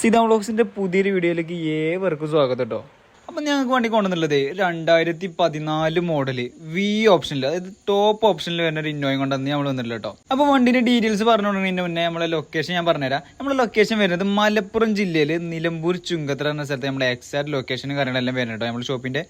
സീതാ വ്ളോഗ്സിന്റെ പുതിയൊരു വീഡിയോയിലേക്ക് ഏവർക്കും സ്വാഗതം കേട്ടോ അപ്പം ഞങ്ങൾക്ക് വണ്ടി കൊണ്ടുവന്നുള്ളത് രണ്ടായിരത്തി പതിനാല് മോഡൽ വി ഓപ്ഷനിൽ അതായത് ടോപ്പ് ഓപ്ഷനിൽ വരുന്ന ഒരു ഇന്നോയും കൊണ്ടുവന്ന് നമ്മൾ വന്നില്ല കേട്ടോ അപ്പോൾ വണ്ടിന്റെ ഡീറ്റെയിൽസ് പറഞ്ഞുകൊണ്ടിരുന്നതിന് മുന്നേ നമ്മളെ ലൊക്കേഷൻ ഞാൻ പറഞ്ഞുതരാം. നമ്മുടെ ലൊക്കേഷൻ വരുന്നത് മലപ്പുറം ജില്ലയിൽ നിലമ്പൂർ ചുങ്കത്തറ എന്ന സ്ഥലത്ത് നമ്മുടെ എക്സാക്ട് ലൊക്കേഷനും കാര്യങ്ങളെല്ലാം വരുന്നത് കേട്ടോ നമ്മുടെ ഷോപ്പിന്റെ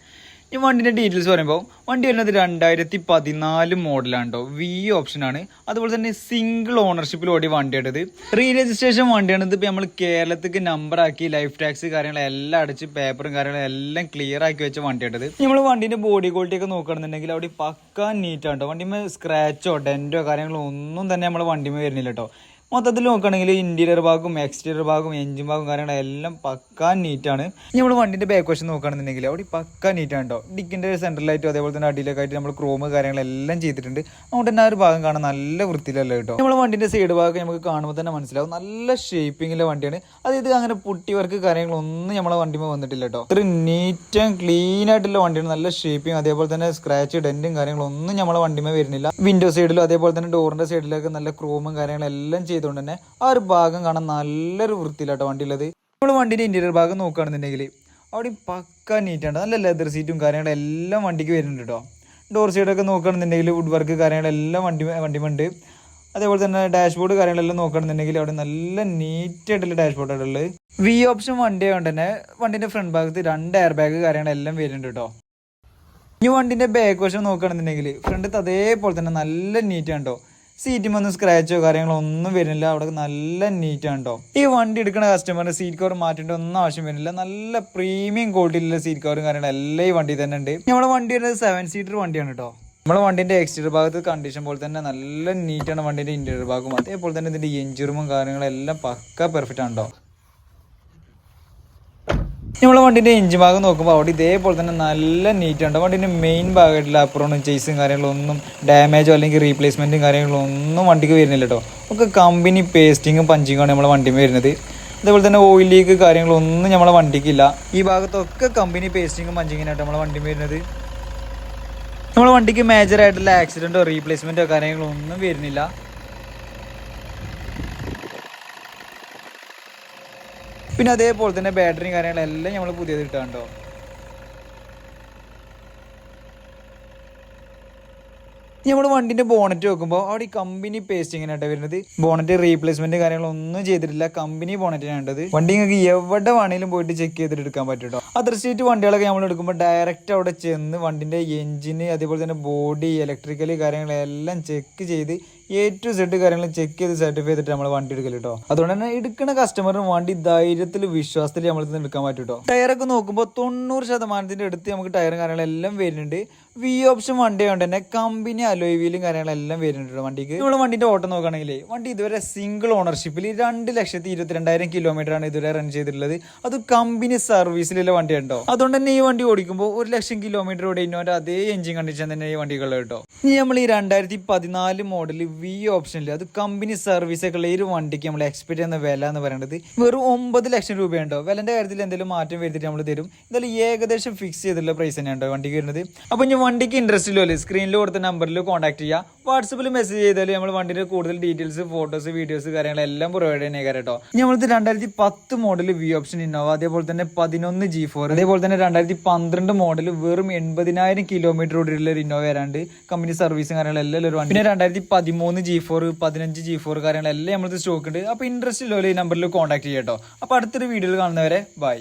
ഈ വണ്ടിന്റെ ഡീറ്റെയിൽസ് പറയുമ്പോൾ വണ്ടി വരുന്നത് രണ്ടായിരത്തി പതിനാല് മോഡലാണ് കേട്ടോ വി ഓപ്ഷനാണ് അതുപോലെ തന്നെ സിംഗിൾ ഓണർഷിപ്പിൽ വണ്ടി വണ്ടിയാണിത് റീ രജിസ്ട്രേഷൻ വണ്ടിയാണ് ഇത് നമ്മൾ കേരളത്തിക്ക് നമ്പർ ആക്കി ലൈഫ് ടാക്സ് കാര്യങ്ങളെല്ലാം അടച്ച് പേപ്പറും കാര്യങ്ങളും എല്ലാം ക്ലിയർ ആക്കി വെച്ച വണ്ടി വണ്ടിയാണിത് നമ്മൾ വണ്ടിന്റെ ബോഡി ക്വാളിറ്റി ഒക്കെ നോക്കുകയാണെന്നുണ്ടെങ്കിൽ അവിടെ പക്കാൻ നീറ്റാണ് കേട്ടോ വണ്ടിമേ സ്ക്രാച്ചോ ഡെന്റോ കാര്യങ്ങളോ ഒന്നും തന്നെ നമ്മൾ വണ്ടിമേ വരുന്നില്ല കേട്ടോ മൊത്തത്തിൽ നോക്കുകയാണെങ്കിൽ ഇന്റീരിയർ ഭാഗവും എക്സ്റ്റീരിയർ ഭാഗവും എഞ്ചിൻ ഭാഗവും കാര്യങ്ങളെല്ലാം പക്കാ നീറ്റാണ് നമ്മൾ വണ്ടിന്റെ ബാക്ക് വശം നോക്കുകയാണെന്നുണ്ടെങ്കിൽ അവിടെ പക്കാ നീറ്റാണ് കേട്ടോ ഡിക്കിന്റെ സെൻട്രലായിട്ടും അതേപോലെ തന്നെ അടിയിലൊക്കെ ആയിട്ട് നമ്മൾ ക്രോമ് കാര്യങ്ങളെല്ലാം ചെയ്തിട്ടുണ്ട്. അതുകൊണ്ട് തന്നെ ആ ഒരു ഭാഗം കാണാൻ നല്ല വൃത്തിയിലല്ല കേട്ടോ നമ്മൾ വണ്ടിന്റെ സൈഡ് ഭാഗം നമുക്ക് കാണുമ്പോൾ തന്നെ മനസ്സിലാവും. നല്ല ഷേപ്പിങ്ങിലെ വണ്ടിയാണ്. അതായത് അങ്ങനെ പുട്ടി വർക്ക് കാര്യങ്ങളൊന്നും നമ്മളെ വണ്ടിമേ വന്നിട്ടില്ല കേട്ടോ ഇത്ര നീറ്റ് ആൻഡ് ക്ലീൻ ആയിട്ടുള്ള വണ്ടിയാണ്. നല്ല ഷേപ്പിംഗ് അതേപോലെ തന്നെ സ്ക്രാച്ച് ഡെന്റും കാര്യങ്ങളൊന്നും നമ്മളെ വണ്ടിമേ വരുന്നില്ല. വിൻഡോ സൈഡിലും അതേപോലെ തന്നെ ഡോറിന്റെ സൈഡിലൊക്കെ നല്ല ക്രോമും കാര്യങ്ങളെല്ലാം ചെയ്തുകൊണ്ട് തന്നെ ആ ഒരു ഭാഗം കാണാൻ നല്ലൊരു വൃത്തിയിലാട്ടോ വണ്ടിയുള്ളത് നമ്മൾ വണ്ടിന്റെ ഇന്റീരിയർ ഭാഗം നോക്കുകയാണെന്നുണ്ടെങ്കിൽ അവിടെ പക്ക നീറ്റാണ് നല്ല ലെതർ സീറ്റും കാര്യങ്ങളും എല്ലാം വണ്ടിക്ക് വരുന്നുണ്ട് കേട്ടോ ഡോർ സൈഡൊക്കെ നോക്കുകയാണെന്നുണ്ടെങ്കിൽ വുഡ് വർക്ക് കാര്യങ്ങളെല്ലാം വണ്ടി വണ്ടിമുണ്ട് അതേപോലെ തന്നെ ഡാഷ്ബോർഡ് കാര്യങ്ങളെല്ലാം നോക്കുകയാണെന്നുണ്ടെങ്കിൽ അവിടെ നല്ല നീറ്റ് ആയിട്ടുള്ള ഡാഷ്ബോർഡാണ് ഉള്ളത്. വി ഓപ്ഷൻ വണ്ടി ആയതുകൊണ്ട് തന്നെ വണ്ടിന്റെ ഫ്രണ്ട് ഭാഗത്ത് രണ്ട് എയർ ബാഗ് കാര്യങ്ങളെല്ലാം വരുന്നുണ്ട് കേട്ടോ ഇനി വണ്ടിന്റെ ബാക്ക് വശം നോക്കുകയാണെന്നുണ്ടെങ്കിൽ ഫ്രണ്ട് അതേപോലെ തന്നെ നല്ല നീറ്റ് ആണ് കേട്ടോ സീറ്റുമൊന്നും സ്ക്രാച്ചോ കാര്യങ്ങളോ ഒന്നും വരുന്നില്ല. അവിടെ നല്ല നീറ്റാണ് കേട്ടോ ഈ വണ്ടി എടുക്കുന്ന കസ്റ്റമറിന് സീറ്റ് കവർ മാറ്റേണ്ട ഒന്നും ആവശ്യം വരുന്നില്ല. നല്ല പ്രീമിയം ക്വാളിറ്റിയിലുള്ള സീറ്റ് കവറും കാര്യങ്ങളും എല്ലാം ഈ വണ്ടി തന്നെ ഉണ്ട്. നമ്മുടെ വണ്ടി വരുന്നത് സെവൻ സീറ്റർ വണ്ടിയാണ് കേട്ടോ നമ്മുടെ വണ്ടിന്റെ എക്സ്റ്റീരിയർ ഭാഗത്ത് കണ്ടീഷൻ പോലെ തന്നെ നല്ല നീറ്റാണ് വണ്ടിന്റെ ഇന്റീരിയർ ഭാഗം അതേപോലെ തന്നെ ഇതിന്റെ എഞ്ചിൻ റൂമും കാര്യങ്ങളും എല്ലാം പക്ക പെർഫെക്റ്റ് ആണ് കേട്ടോ നമ്മളെ വണ്ടിന്റെ എഞ്ചിൻ ഭാഗം നോക്കുമ്പോൾ അവിടെ ഇതേപോലെ തന്നെ നല്ല നീറ്റ് ഉണ്ട്. വണ്ടിന്റെ മെയിൻ ഭാഗമായിട്ടുള്ള അപ്പുറവും ചേസും കാര്യങ്ങളൊന്നും ഡാമേജോ അല്ലെങ്കിൽ റീപ്ലേസ്മെന്റും കാര്യങ്ങളൊന്നും ഒന്നും വണ്ടിക്ക് വരുന്നില്ല കേട്ടോ ഒക്കെ കമ്പനി പേസ്റ്റിങ്ങും പഞ്ചിങ്ങുമാണ് നമ്മളെ വണ്ടിയിൽ വരുന്നത്. അതേപോലെ തന്നെ ഓയിൽ ലീക്ക് കാര്യങ്ങളൊന്നും നമ്മളെ വണ്ടിക്കില്ല. ഈ ഭാഗത്തൊക്കെ കമ്പനി പേസ്റ്റിങ്ങും പഞ്ചിങ്ങിനായിട്ട് നമ്മളെ വണ്ടി വരുന്നത്. നമ്മളെ വണ്ടിക്ക് മേജറായിട്ടുള്ള ആക്സിഡന്റോ റീപ്ലേസ്മെന്റോ റീപ്ലേസ്മെന്റോ കാര്യങ്ങളോ ഒന്നും വരുന്നില്ല. പിന്നെ അതേപോലെ തന്നെ ബാറ്ററിയും കാര്യങ്ങളെല്ലാം നമ്മൾ പുതിയത് ഇട്ടാണ്ടോ നമ്മൾ വണ്ടിന്റെ ബോണറ്റ് നോക്കുമ്പോൾ അവിടെ ഈ കമ്പനി പേസ്റ്റിങ്ങിനായിട്ട് വരുന്നത്. ബോണറ്റ് റീപ്ലേസ്മെന്റ് കാര്യങ്ങളൊന്നും ചെയ്തിട്ടില്ല. കമ്പനി ബോണറ്റിനാണ് ഉണ്ടത് വണ്ടി നിങ്ങൾക്ക് എവിടെ വേണേലും പോയിട്ട് ചെക്ക് ചെയ്തിട്ട് എടുക്കാൻ പറ്റും കേട്ടോ അതർ സീറ്റ് വണ്ടികളൊക്കെ നമ്മൾ എടുക്കുമ്പോൾ ഡയറക്റ്റ് അവിടെ ചെന്ന് വണ്ടിന്റെ എഞ്ചിന് അതേപോലെ തന്നെ ബോഡി ഇലക്ട്രിക്കൽ കാര്യങ്ങളെല്ലാം ചെക്ക് ചെയ്ത് എ ടു സെഡ് കാര്യങ്ങൾ ചെക്ക് ചെയ്ത് സർട്ടിഫൈ ചെയ്തിട്ട് നമ്മൾ വണ്ടി എടുക്കൽ കേട്ടോ അതുകൊണ്ട് തന്നെ എടുക്കുന്ന കസ്റ്റമറിന് വണ്ടി ധൈര്യത്തിൽ വിശ്വാസത്തിൽ നമ്മൾ ഇതിന് എടുക്കാൻ പറ്റും കേട്ടോ ടയറൊക്കെ നോക്കുമ്പോൾ തൊണ്ണൂറ് ശതമാനത്തിന്റെ അടുത്ത് നമുക്ക് ടയറും കാര്യങ്ങളെല്ലാം വരുന്നുണ്ട്. വി ഓപ്ഷൻ വണ്ടി കൊണ്ട് തന്നെ കമ്പനി അലോയ് വീലും കാര്യങ്ങളെല്ലാം വരുന്നുണ്ട് വണ്ടിക്ക്. നമ്മൾ വണ്ടിന്റെ ഓട്ടം നോക്കുകയാണെങ്കിൽ വണ്ടി ഇതുവരെ സിംഗിൾ ഓണർഷിപ്പിൽ രണ്ട് ലക്ഷത്തി ഇരുപത്തിരണ്ടായിരം കിലോമീറ്റർ ആണ് ഇതുവരെ റൺ ചെയ്തിട്ടുള്ളത്. അത് കമ്പനി സർവീസിലുള്ള വണ്ടി ഉണ്ടോ അതുകൊണ്ട് തന്നെ ഈ വണ്ടി ഓടിക്കുമ്പോൾ ഒരു ലക്ഷം കിലോമീറ്റർ ഓടിക്കുന്നവരുടെ അതേ എഞ്ചിൻ കണ്ടീഷൻ തന്നെ ഈ വണ്ടികളുടെ കേട്ടോ ഇനി നമ്മൾ ഈ രണ്ടായിരത്തി പതിനാല് മോഡൽ വി ഓപ്ഷനിൽ അത് കമ്പനി സർവീസ് ഒക്കെ ഉള്ള ഈ ഒരു വണ്ടിക്ക് നമ്മൾ എക്സ്പെക്ട് ചെയ്യുന്ന വില എന്ന് പറയുന്നത് വെറും ഒമ്പത് ലക്ഷം രൂപയുണ്ടോ? വിലന്റെ കാര്യത്തിൽ എന്തെങ്കിലും മാറ്റം വരുത്തിയിട്ട് നമ്മൾ തരും. എന്തായാലും ഏകദേശം ഫിക്സ് ചെയ്തിട്ടുള്ള പ്രൈസ് തന്നെയാണ് വണ്ടിക്ക് വരുന്നത്. അപ്പോൾ ഇനി വണ്ടിക്ക് ഇൻട്രസ്റ്റ് ഇല്ലല്ലോ സ്ക്രീനിൽ കൊടുത്ത നമ്പറിൽ കോൺടാക്ട് ചെയ്യുക വാട്സപ്പിൽ മെസ്സേജ് ചെയ്താൽ നമ്മൾ വണ്ടിയുടെ കൂടുതൽ ഡീറ്റെയിൽസ് ഫോട്ടോസ് വീഡിയോസ് കാര്യങ്ങളെല്ലാം പ്രൊവൈഡ് ചെയ്യുന്ന കേട്ടോ. നമ്മളത് രണ്ടായിരത്തി പത്ത് മോഡൽ വി ഓപ്ഷൻ ഇന്നോവ അതേപോലെ തന്നെ പതിനൊന്ന് ജി ഫോർ അതേപോലെ തന്നെ രണ്ടായിരത്തി പന്ത്രണ്ട് മോഡൽ വെറും എൺപതിനായിരം കിലോമീറ്റർ ഓടിയുള്ള ഒരു ഇന്നോവ വരാണ്ട് കമ്പനി സർവീസും കാര്യങ്ങളെല്ലാം ഒരു വണ്ടി. പിന്നെ രണ്ടായിരത്തി പതിമൂന്ന് ജി ഫോർ പതിനഞ്ച് ജി ഫോർ കാര്യങ്ങളെല്ലാം നമ്മളത് സ്റ്റോക്ക് ഉണ്ട് അപ്പോൾ ഇൻട്രസ്റ്റ് ഉള്ളവർ ഈ നമ്പറിൽ കോൺടാക്ട് ചെയ്യാം കേട്ടോ. അപ്പോൾ അടുത്തൊരു വീഡിയോയിൽ കാണുന്നവരെ ബൈ